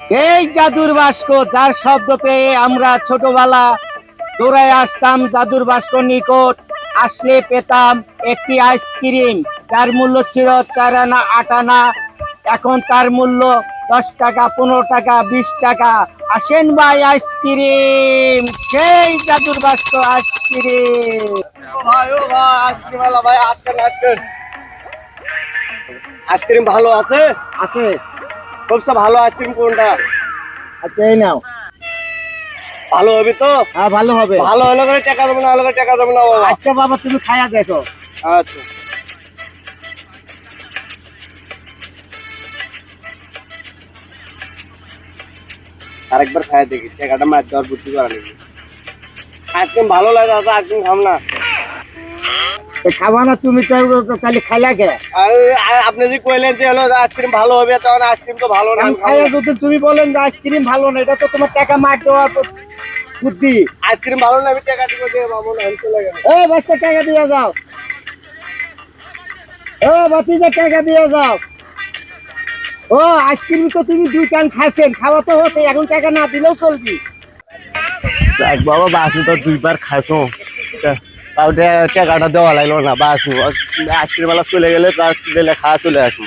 এই জাদুর বাস্ক যার শব্দ পেয়ে আমরা ছোটবেলা দৌড়ায় আসতাম জাদুর বাস্ক নিকট। আসলে পেতাম একটি আইসক্রিম যার মূল্য ছিল চার আনা আট আনা। এখন তার মূল্য দশ টাকা পনেরো টাকা বিশ টাকা। আসেন ভাই আইসক্রিম সেই জাদুর বাস্ক আইসক্রিম। আইসক্রিম ভালো আছে? আছে। সবচেয়ে ভালো আইসক্রিম কোনটা? আচ্ছা এই নাও। ভালো হবে তো? হ্যাঁ ভালো হবে। ভালো হলে করে টাকা দেবো না হলে করে টাকা দেবো না বাবা। আচ্ছা বাবা তুমি খায়া দেখো। আচ্ছা। আরেকবার খাই দেখি টাকাটা মার দেওয়ার বুদ্ধি করা নাকি আইসক্রিম ভালো লাগে দাদা আইসক্রিম খাম না। খাবা না তুমি তো তাহলে খাইলা কে? আপনি যে কইলেন যে হলো আইসক্রিম ভালো হবে তখন আইসক্রিম তো ভালো না খাইয়া যদি তুমি বলেন যে আইসক্রিম ভালো না এটা তো তোমার টাকা মার দেওয়ার বুদ্ধি। আইসক্রিম ভালো না আমি টাকা দিব দিয়ে পাবো না চলে এ বাচ্চা টাকা দিয়ে যাও। ও বাতিজা টাকা দিয়ে যাও। ও আইসক্রিম তো তুমি দুই টান খাইছেন খাওয়া তো হচ্ছে এখন টাকা না দিলেও চলবি। বাবা বাসু তো দুইবার খাইছো। টাকাটা দেওয়া লাগল না বাসু আইসক্রিম চলে গেলে তার খাওয়া চলে আসব